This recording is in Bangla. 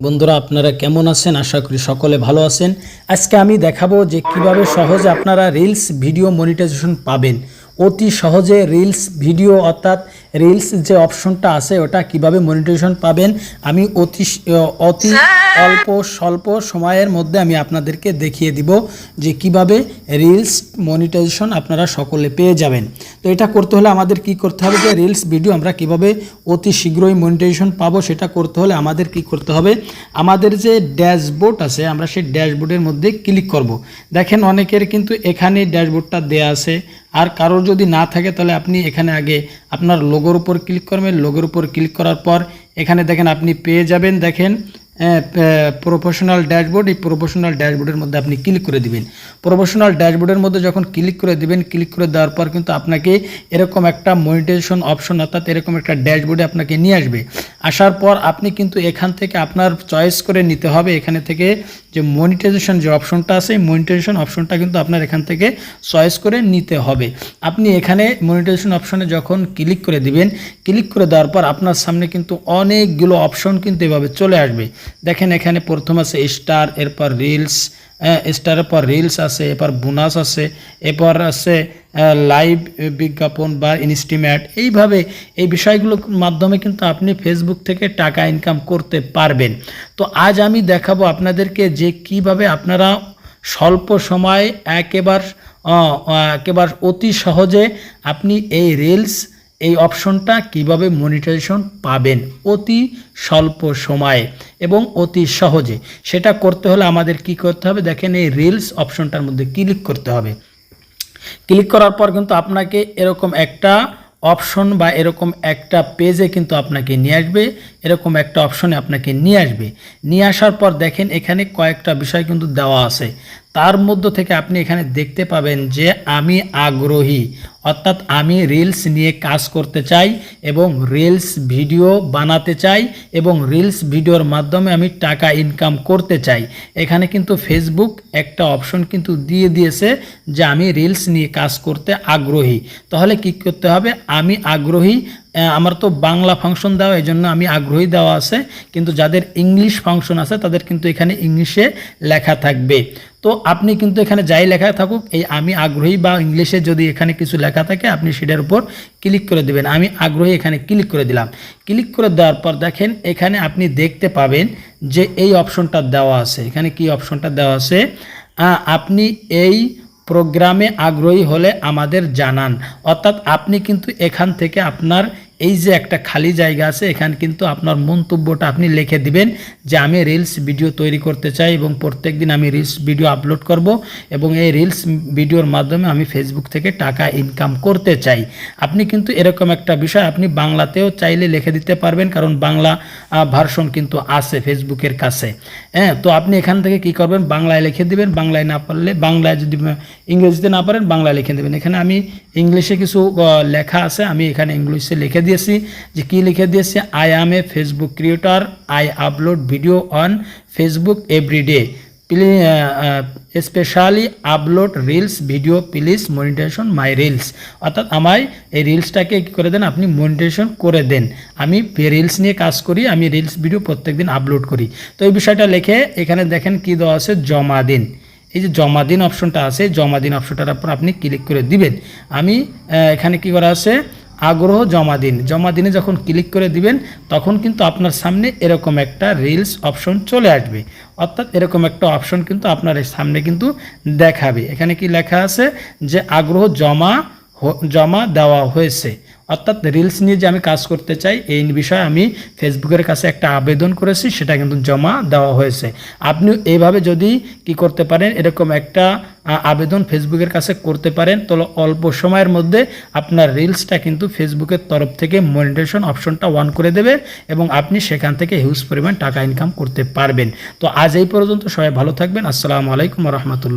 বন্ধুরা, আপনারা কেমন আছেন? আশা করি সকলে ভালো আছেন। আজকে আমি দেখাবো যে কীভাবে সহজে আপনারা রিলস ভিডিও মনিটাইজেশন পাবেন। অতি সহজে রিলস ভিডিও অর্থাৎ রিলস যে অপশনটা আছে ওটা কীভাবে মনিটাইজেশন পাবেন? আমি অতি অতি অল্প স্বল্প সময়ের মধ্যে আমি আপনাদেরকে দেখিয়ে দিব যে কীভাবে রিলস মনিটাইজেশন আপনারা সকলে পেয়ে যাবেন। তো এটা করতে হলে আমাদের কি করতে হবে যে রিলস ভিডিও আমরা কীভাবে অতি শীঘ্রই মনিটাইজেশন পাবো সেটা করতে হলে আমাদের কি করতে হবে? আমাদের যে ড্যাশবোর্ড আছে আমরা সেই ড্যাশবোর্ডের মধ্যে ক্লিক করব। দেখেন অনেকের কিন্তু এখানে ড্যাশবোর্ডটা দেয়া আছে। আর কারোর যদি না থাকে, তাহলে আপনি এখানে আগে আপনার লোগোর উপর ক্লিক করবেন। লোগোর উপর ক্লিক করার পর এখানে দেখেন আপনি পেয়ে যাবেন, দেখেন প্রফেশনাল ড্যাশবোর্ড এই প্রফেশনাল ড্যাশবোর্ডের মধ্যে আপনি ক্লিক করে দিবেন। প্রফেশনাল ড্যাশবোর্ডের মধ্যে যখন ক্লিক করে দিবেন ক্লিক করে দেওয়ার পর কিন্তু আপনাকে এরকম একটা মনিটাইজেশন অপশন অর্থাৎ এরকম একটা ড্যাশবোর্ডে আপনাকে নিয়ে আসবে। আসার পর আপনি কিন্তু এখান থেকে আপনার চয়েস করে নিতে হবে। এখানে থেকে যে মনিটাইজেশন যে অপশনটা আছে মনিটাইজেশন অপশনটা কিন্তু আপনার এখান থেকে চয়েস করে নিতে হবে। আপনি এখানে মনিটাইজেশন অপশনে যখন ক্লিক করে দিবেন ক্লিক করে দেওয়ার পর আপনার সামনে কিন্তু অনেকগুলো অপশন কিন্তু এভাবে চলে আসবে। দেখেন এখানে প্রথম আছে স্টার এরপর রিলস স্টারের পর রিলস আছে, এরপর বোনাস আছে, এরপর আছে লাইভ বিজ্ঞাপন বা ইনস্টিমেট এইভাবে এই বিষয়গুলোর মাধ্যমে কিন্তু আপনি ফেসবুক থেকে টাকা ইনকাম করতে পারবেন। তো আজ আমি দেখাবো আপনাদেরকে যে কীভাবে আপনারা স্বল্প সময় একেবার একেবার অতি সহজে আপনি এই রিলস এই অপশনটা কীভাবে মনিটাইজেশন পাবেন? অতি স্বল্প সময়ে এবং অতি সহজে। সেটা করতে হলে আমাদের কি করতে হবে? দেখেন এই রিলস অপশনটার মধ্যে ক্লিক করতে হবে। ক্লিক করার পর কিন্তু আপনাকে এরকম একটা অপশন বা এরকম একটা পেজে কিন্তু আপনাকে নিয়ে আসবে। এরকম একটা অপশনে আপনাকে নিয়ে আসবে। নিয়ে আসার পর দেখেন এখানে কয়েকটা বিষয় কিন্তু দেওয়া আছে। তার মধ্য থেকে আপনি এখানে দেখতে পাবেন যে আমি আগ্রহী। অর্থাৎ আমি রিলস নিয়ে কাজ করতে চাই এবং রিলস ভিডিও বানাতে চাই এবং রিলস ভিডিওর মাধ্যমে আমি টাকা ইনকাম করতে চাই। এখানে কিন্তু ফেসবুক একটা অপশন কিন্তু দিয়ে দিয়েছে যে আমি রিলস নিয়ে কাজ করতে আগ্রহী। তাহলে কি করতে হবে? আমি আগ্রহী আমার তো বাংলা ফাংশন দেওয়া এই জন্য আমি আগ্রহী দেওয়া আছে। কিন্তু যাদের ইংলিশ ফাংশন আছে, তাদের কিন্তু এখানে ইংলিশে লেখা থাকবে। তো আপনি কিন্তু এখানে যাই লেখা থাকুক, এই আমি আগ্রহী বা ইংলিশে যদি এখানে কিছু লেখা থাকে, আপনি সেটার উপর ক্লিক করে দেবেন। আমি আগ্রহী এখানে ক্লিক করে দিলাম। ক্লিক করে দেওয়ার পর দেখেন, এখানে আপনি দেখতে পাবেন যে এই অপশনটা দেওয়া আছে। এখানে কি অপশনটা দেওয়া আছে? আপনি এই প্রোগ্রামে আগ্রহী হলে আমাদের জানান। অর্থাৎ আপনি কিন্তু এখান থেকে আপনার এই যে একটা খালি জায়গা আছে, এখানে কিন্তু আপনার মন্তব্যটা আপনি লিখে দিবেন যে আমি রিলস ভিডিও তৈরি করতে চাই এবং প্রত্যেক দিন আমি রিলস ভিডিও আপলোড করব এবং এই রিলস ভিডিওর মাধ্যমে আমি ফেসবুক থেকে টাকা ইনকাম করতে চাই। আপনি কিন্তু এরকম একটা বিষয় আপনি বাংলাতেও চাইলে লিখে দিতে পারবেন, কারণ বাংলা ভার্সন কিন্তু আছে ফেসবুকের কাছে। হ্যাঁ তো আপনি এখান থেকে কি করবেন? বাংলায় লিখে দিবেন, বাংলায় না পারলে, বাংলায় যদি ইংরেজিতে না পারেন, বাংলায় লিখে দেবেন। এখানে আমি ইংলিশে কিছু লেখা আছে, আমি এখানে ইংলিশে লিখে দিয়েছি, যে কি লিখে দিয়েছি? I am a Facebook creator I upload video on Facebook everyday specially upload reels video please monetization my reels অর্থাৎ আমায় এই রিলসটাকে কী করে দেন? আপনি মনিটাইজেশন করে দেন। আমি রিলস নিয়ে কাজ করি, আমি রিলস ভিডিও প্রত্যেকদিন আপলোড করি। তো এই বিষয়টা লিখে এখানে দেখেন কি দেওয়া আছে? জমা দিন। এই যে জমা দিন অপশনটা আছে, জমা দিন অপশনটার উপর আপনি ক্লিক করে দিবেন। আমি এখানে কি করা আছে? আগ্রহ জমা দিন। জমা দিনে যখন ক্লিক করে দিবেন, তখন কিন্তু আপনার সামনে এরকম একটা রিলস অপশন চলে আসবে। অর্থাৎ এরকম একটা অপশন কিন্তু আপনার সামনে কিন্তু দেখাবে। এখানে কি লেখা আছে? যে আগ্রহ জমা জমা দেওয়া হয়েছে। অর্থাৎ রিলস নিয়ে যে আমি কাজ করতে চাই, এই বিষয়ে আমি ফেসবুকের কাছে একটা আবেদন করেছি, সেটা কিন্তু জমা দেওয়া হয়েছে। আপনি এইভাবে যদি কি করতে পারেন, এরকম একটা আবেদন ফেসবুকের কাছে করতে পারেন তো অল্প সময়ের মধ্যে আপনার রিলসটা কিন্তু ফেসবুকের তরফ থেকে মনিটেশন অপশনটা অন করে দেবে এবং আপনি সেখান থেকে হিউজ পরিমাণ টাকা ইনকাম করতে পারবেন। তো আজ এই পর্যন্ত সবাই ভালো থাকবেন। আসসালামু আলাইকুম রহমতুল্লাহ।